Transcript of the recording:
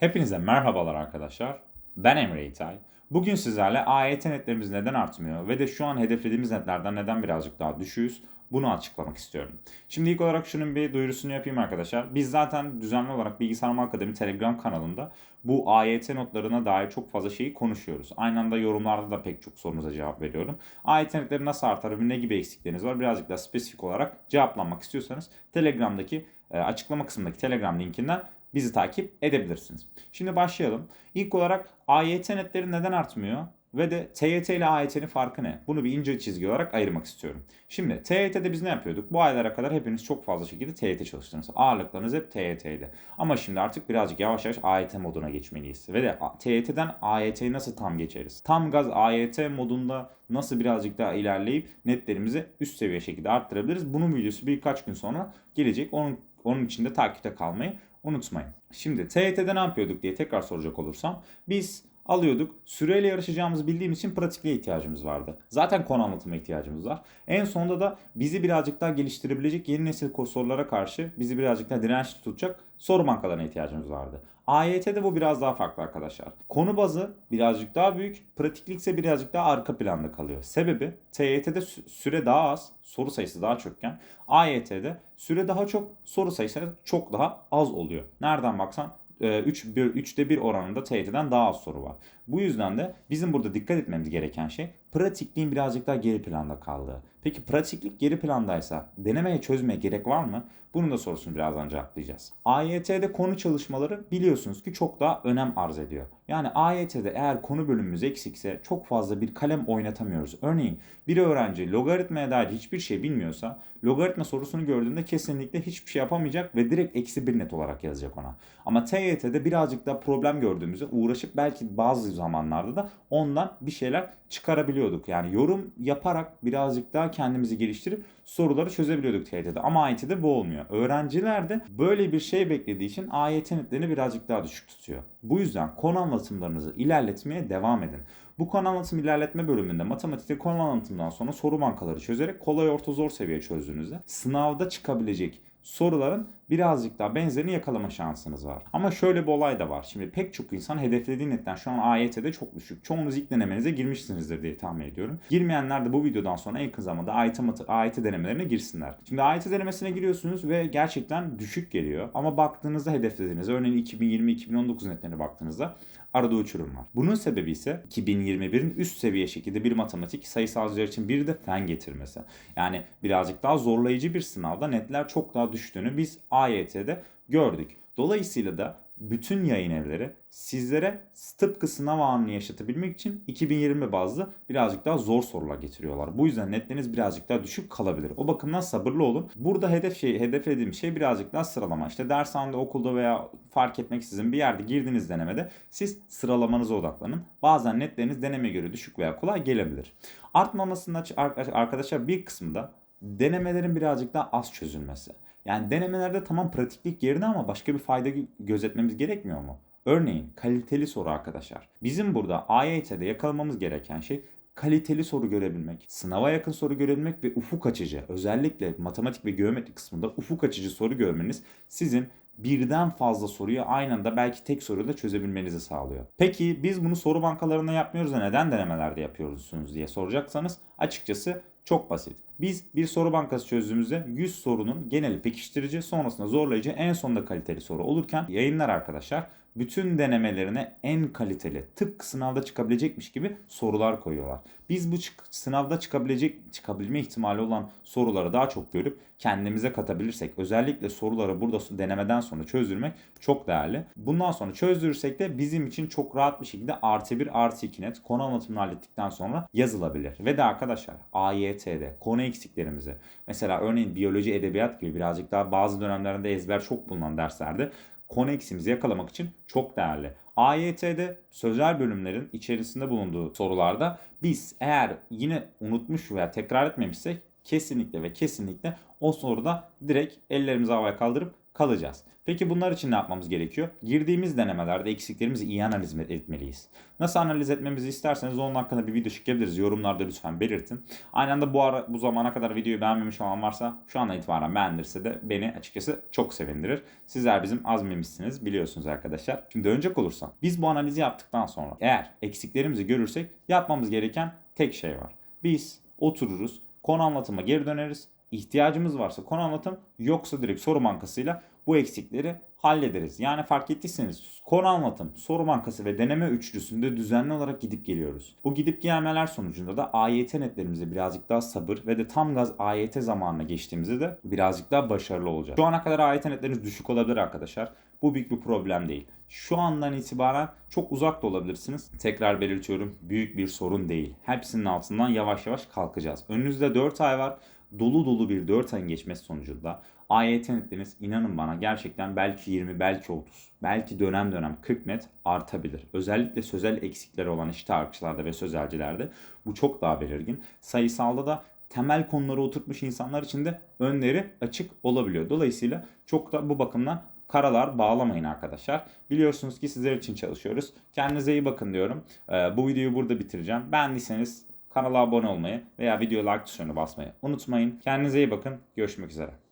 Hepinize merhabalar arkadaşlar. Ben Emre İtay. Bugün sizlerle AYT netlerimiz neden artmıyor ve de şu an hedeflediğimiz netlerden neden birazcık daha düşüğüz bunu açıklamak istiyorum. Şimdi ilk olarak şunun bir duyurusunu yapayım arkadaşlar. Biz zaten düzenli olarak Bilgisayar Akademi Telegram kanalında bu AYT notlarına dair çok fazla şeyi konuşuyoruz. Aynı anda yorumlarda da pek çok sorunuza cevap veriyorum. AYT netleri nasıl artar ve ne gibi eksikleriniz var birazcık daha spesifik olarak cevaplanmak istiyorsanız Telegram'daki e, açıklama kısmındaki Telegram linkinden bizi takip edebilirsiniz. Şimdi başlayalım. İlk olarak AYT netleri neden artmıyor? Ve de TYT ile AYT'nin farkı ne? Bunu bir ince çizgi olarak ayırmak istiyorum. Şimdi TYT'de biz ne yapıyorduk? Bu aylara kadar hepiniz çok fazla şekilde TYT çalıştınız. Ağırlıklarınız hep TYT'ydi. Ama şimdi artık birazcık yavaş yavaş AYT moduna geçmeliyiz. Ve de TYT'den AYT'yi nasıl tam geçeriz? Tam gaz AYT modunda nasıl birazcık daha ilerleyip netlerimizi üst seviye şekilde arttırabiliriz? Bunun videosu birkaç gün sonra gelecek. Onun, onun için de takipte kalmayı unutmayın. Şimdi TYT'de ne yapıyorduk diye tekrar soracak olursam biz alıyorduk. Süreyle yarışacağımızı bildiğimiz için pratikliğe ihtiyacımız vardı. Zaten konu anlatıma ihtiyacımız var. En sonunda da bizi birazcık daha geliştirebilecek yeni nesil sorulara karşı bizi birazcık daha dirençli tutacak soru bankalarına ihtiyacımız vardı. AYT'de bu biraz daha farklı arkadaşlar. Konu bazı birazcık daha büyük, pratiklik ise birazcık daha arka planda kalıyor. Sebebi TYT'de süre daha az, soru sayısı daha çokken AYT'de süre daha çok, soru sayısı çok daha az oluyor. Nereden baksan 3, 3'te 1 oranında TYT'den daha az soru var. Bu yüzden de bizim burada dikkat etmemiz gereken şey pratikliğin birazcık daha geri planda kaldığı. Peki pratiklik geri plandaysa denemeye çözmeye gerek var mı? Bunun da sorusunu birazdan cevaplayacağız. AYT'de konu çalışmaları biliyorsunuz ki çok daha önem arz ediyor. Yani AYT'de eğer konu bölümümüz eksikse çok fazla bir kalem oynatamıyoruz. Örneğin bir öğrenci logaritmaya dair hiçbir şey bilmiyorsa logaritma sorusunu gördüğünde kesinlikle hiçbir şey yapamayacak ve direkt eksi bir net olarak yazacak ona. Ama TYT'de birazcık daha problem gördüğümüzde uğraşıp belki bazı zamanlarda da ondan bir şeyler çıkarabiliyorduk. Yani yorum yaparak birazcık daha kendimizi geliştirip soruları çözebiliyorduk TYT'de. Ama AYT'de bu olmuyor. Öğrenciler de böyle bir şey beklediği için AYT netlerini birazcık daha düşük tutuyor. Bu yüzden konu anlatımlarınızı ilerletmeye devam edin. Bu konu anlatım ilerletme bölümünde matematikte konu anlatımından sonra soru bankaları çözerek kolay orta zor seviye çözdüğünüzde sınavda çıkabilecek soruların birazcık daha benzerini yakalama şansınız var. Ama şöyle bir olay da var. Şimdi pek çok insan hedeflediği netten şu an AYT'de çok düşük. Çoğunuz ilk denemenize girmişsinizdir diye tahmin ediyorum. Girmeyenler de bu videodan sonra en kısa zamanda AYT, AYT denemelerine girsinler. Şimdi AYT denemesine giriyorsunuz ve gerçekten düşük geliyor. Ama baktığınızda hedeflediğiniz örneğin 2020-2019 netlerine baktığınızda arada uçurum var. Bunun sebebi ise 2021'in üst seviye şekilde bir matematik sayısalcılar için bir de fen getirmesi. Yani birazcık daha zorlayıcı bir sınavda netler çok daha düştüğünü biz AYT'de gördük. Dolayısıyla da bütün yayın evleri sizlere tıpkı sınav anını yaşatabilmek için 2020 bazlı birazcık daha zor sorular getiriyorlar. Bu yüzden netleriniz birazcık daha düşük kalabilir. O bakımdan sabırlı olun. Burada hedef şey, hedeflediğim şey birazcık daha sıralama. İşte dershanede, okulda veya fark etmeksizin bir yerde girdiğiniz denemede siz sıralamanıza odaklanın. Bazen netleriniz denemeye göre düşük veya kolay gelebilir. Artmamasının arkadaşlar bir kısmı da denemelerin birazcık daha az çözülmesi. Yani denemelerde tamam pratiklik yerine ama başka bir fayda gözetmemiz gerekmiyor mu? Örneğin kaliteli soru arkadaşlar. Bizim burada AYT'de yakalamamız gereken şey kaliteli soru görebilmek, sınava yakın soru görebilmek ve ufuk açıcı, özellikle matematik ve geometri kısmında ufuk açıcı soru görmeniz sizin birden fazla soruyu aynı anda belki tek soruyla çözebilmenizi sağlıyor. Peki biz bunu soru bankalarında yapmıyoruz da neden denemelerde yapıyorsunuz diye soracaksanız açıkçası çok basit. Biz bir soru bankası çözdüğümüzde 100 sorunun geneli pekiştirici, sonrasında zorlayıcı, en sonunda kaliteli soru olurken yayınlar arkadaşlar bütün denemelerine en kaliteli, tıpkı sınavda çıkabilecekmiş gibi sorular koyuyorlar. Biz bu çık- sınavda çıkabilecek, çıkabilme ihtimali olan soruları daha çok görüp kendimize katabilirsek, özellikle soruları burada denemeden sonra çözdürmek çok değerli. Bundan sonra çözdürürsek de bizim için çok rahat bir şekilde artı 1 artı 2 net konu anlatımını hallettikten sonra yazılabilir. Ve de arkadaşlar AYT'de konu eksiklerimizi mesela örneğin biyoloji, edebiyat gibi birazcık daha bazı dönemlerinde ezber çok bulunan derslerde konu yakalamak için çok değerli. AYT'de sözel bölümlerin içerisinde bulunduğu sorularda biz eğer yine unutmuş veya tekrar etmemişsek kesinlikle ve kesinlikle o soruda direkt ellerimizi havaya kaldırıp kalacağız. Peki bunlar için ne yapmamız gerekiyor? Girdiğimiz denemelerde eksiklerimizi iyi analiz etmeliyiz. Nasıl analiz etmemizi isterseniz onun hakkında bir video çekebiliriz. Yorumlarda lütfen belirtin. Aynı anda bu ara bu zamana kadar videoyu beğenmemiş olan varsa şu andan itibaren beğendirse de beni açıkçası çok sevindirir. Sizler bizim azmimizsiniz biliyorsunuz arkadaşlar. Şimdi dönecek olursam biz bu analizi yaptıktan sonra eğer eksiklerimizi görürsek yapmamız gereken tek şey var. Biz otururuz konu anlatıma geri döneriz. İhtiyacımız varsa konu anlatım yoksa direkt soru bankasıyla bu eksikleri hallederiz. Yani fark ettiyseniz konu anlatım, soru bankası ve deneme üçlüsünde düzenli olarak gidip geliyoruz. Bu gidip gelmeler sonucunda da AYT netlerimize birazcık daha sabır ve de tam gaz AYT zamanına geçtiğimizde de birazcık daha başarılı olacak. Şu ana kadar AYT netleriniz düşük olabilir arkadaşlar. Bu büyük bir problem değil. Şu andan itibaren çok uzak da olabilirsiniz. Tekrar belirtiyorum büyük bir sorun değil. Hepsinin altından yavaş yavaş kalkacağız. Önünüzde 4 ay var dolu dolu bir 4 ayın geçmesi sonucunda AYT netleriniz inanın bana gerçekten belki 20 belki 30 belki dönem dönem 40 net artabilir. Özellikle sözel eksikleri olan işte arkadaşlarda ve sözelcilerde bu çok daha belirgin. Sayısalda da temel konuları oturtmuş insanlar için de önleri açık olabiliyor. Dolayısıyla çok da bu bakımdan karalar bağlamayın arkadaşlar. Biliyorsunuz ki sizler için çalışıyoruz. Kendinize iyi bakın diyorum. Ee, bu videoyu burada bitireceğim. Beğendiyseniz kanala abone olmayı veya video like tuşuna basmayı unutmayın. Kendinize iyi bakın. Görüşmek üzere.